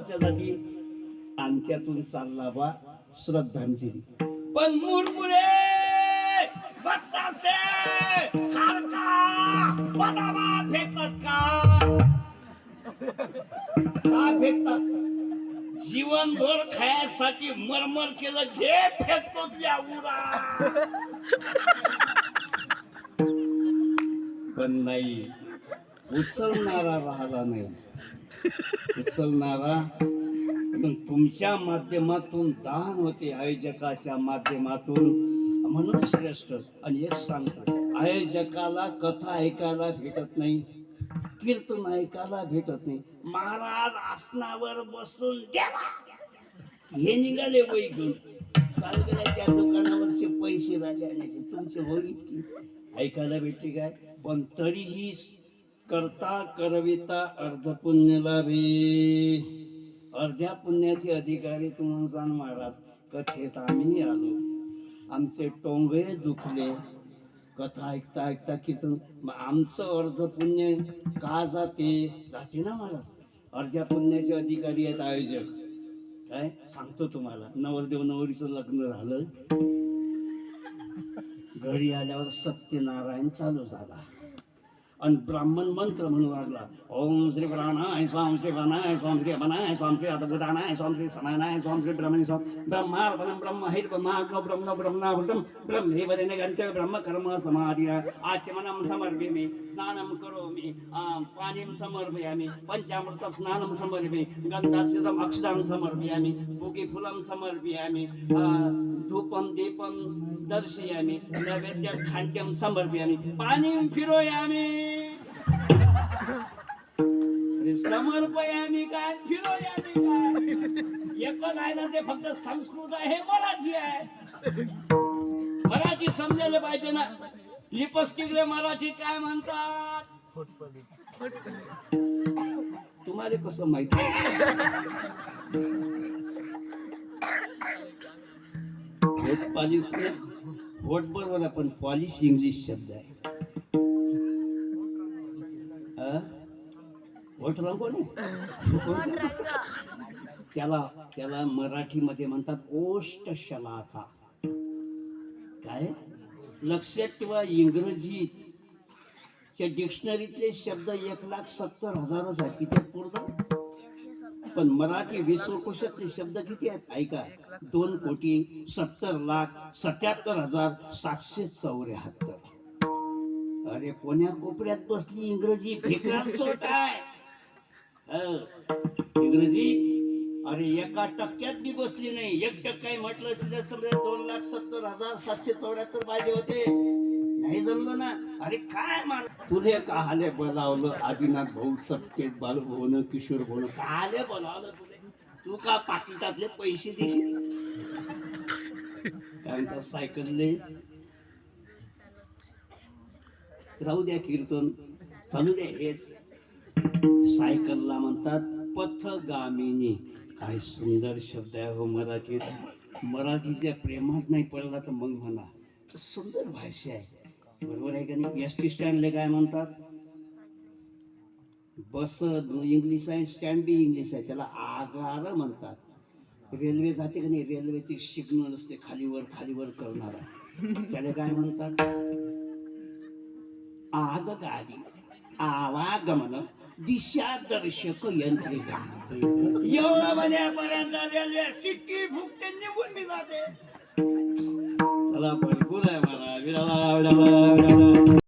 कशासाठी? आमच्यातून चालला बा श्रद्धांजली. पण मुरमुरे बत्तासे खारका बदामा फेकतात का? फेकतात जीवनभर खायासाठी मरमर केलं घे फेकतो तुझ्या उरा. पण नाही उचलणारा राहिला नाही. उचलणारा पण तुमच्या माध्यमातून दान होते आयोजकाच्या माध्यमातून. म्हणून श्रेष्ठ. आणि एक सांगतो आयोजकाला कथा ऐकायला भेटत नाही कीर्तन ऐकायला भेटत नाही. महाराज आसनावर बसून गेला हे निघाले वही घेऊन. चालू त्या दुकानावरचे पैसे राहिले तुमचे वही इतकी. ऐकायला भेटते काय? पण तरीही करता करविता अर्ध पुण्य अर्ध्या पुण्याचे अधिकारी तुम्हाला सांग महाराज कथेत आम्ही आलो. आमचे टोंगे दुखले. कथा ऐकता ऐकता कीर्तन मग आमचं अर्ध पुण्य का जाते? जाते ना महाराज. अर्ध्या पुण्याचे अधिकारी आहेत आयोजक. काय? सांगतो तुम्हाला. नवरदेव नवरीचं लग्न झालं. घरी आल्यावर सत्यनारायण चालू झाला. आणि ब्राह्मण मंत्र म्हणू लागला ओम श्री प्राणाय स्वाम श्री प्राणाय स्वाम श्री अपनाय स्वाम श्री अद्भुतानाय स्वाम श्री समानाय स्वाम श्री ब्रह्मणी स्वाम। ब्रह्मार्पणं ब्रह्म हित ब्रह्माग्नो ब्रह्म ब्रह्मावृतं ब्रह्मेवरेण वरेण ब्रह्म कर्म समाधि आचमनं समर्पयामि स्नानं करोमि पाणिं समर्पयामि पञ्चामृत स्नानं समर्पयामि गन्धाक्षतम् अक्षतां समर्पयामि पूगिफुलं समर्पयामि धूपं दीपं दर्शयामि नैवेद्यं खाद्यं समर्पयामि पानीं फिरोयामि समर्पयानी काय फिरोयानी काय एकच आहे ना ते फक्त संस्कृत आहे मराठी आहे. मराठी समजायला पाहिजे ना. लिपस्टिकले मराठी काय म्हणतात? तुम्हाला कसं माहिती? पॉलिश होट बरोबर पण पॉलिश इंग्लिश शब्द आहे. होट रंगवणे कोणतं? त्याला त्याला मराठीमध्ये म्हणतात ओष्ट शलाका. काय? लक्षात ठेवा इंग्रजी च्या डिक्शनरीतले शब्द एक लाख सत्तर हजारच आहेत. किती आहेत पूर्ण? पण मराठी विश्वकोशातले शब्द किती आहेत? ऐका. दोन कोटी सत्तर लाख सत्याहत्तर हजार सातशे चौऱ्याहत्तर. अरे कोण्या कोपऱ्यात बसली इंग्रजी? आहे. हं. इंग्रजी? अरे एका टक्क्यात बी बसली नाही. एक टक्का म्हटलं तिथे समजा दोन लाख सत्तर हजार सातशे चौऱ्याहत्तर पाहिजे होते. नाही जमलं ना. अरे काय मार तुले काहाले बोलावलं? आदिनाथ भाऊ सत्तेत बालू भाऊन किशोर भाऊ काहाले बोलावलं तुले? तू का पाकिटातले पैसे देशील? काय म्हणतात सायकलले? राहू द्या कीर्तन. चालू द्या हेच. सायकलला म्हणतात पथगामिनी. काय सुंदर शब्द आहे हो मराठीत. मराठीच्या प्रेमात नाही पडला तर मग म्हणा. सुंदर भाषा आहे. बरोबर आहे का नाही? एस टी स्टँडले काय म्हणतात? बस इंग्लिश आहे स्टँड बी इंग्लिश आहे. त्याला आगार म्हणतात. रेल्वे जाते का नाही? रेल्वेचे सिग्नल असते खालीवर खालीवर करणारा. त्याला काय म्हणतात? आगगाडी. आवागमन. दिशा दर्शक यंत्रिका. एवढं म्हणण्यापर्यंत रेल्वे सिटी फुकते निघून मी जाते. चला पण आहे मला विराला विराला विराला.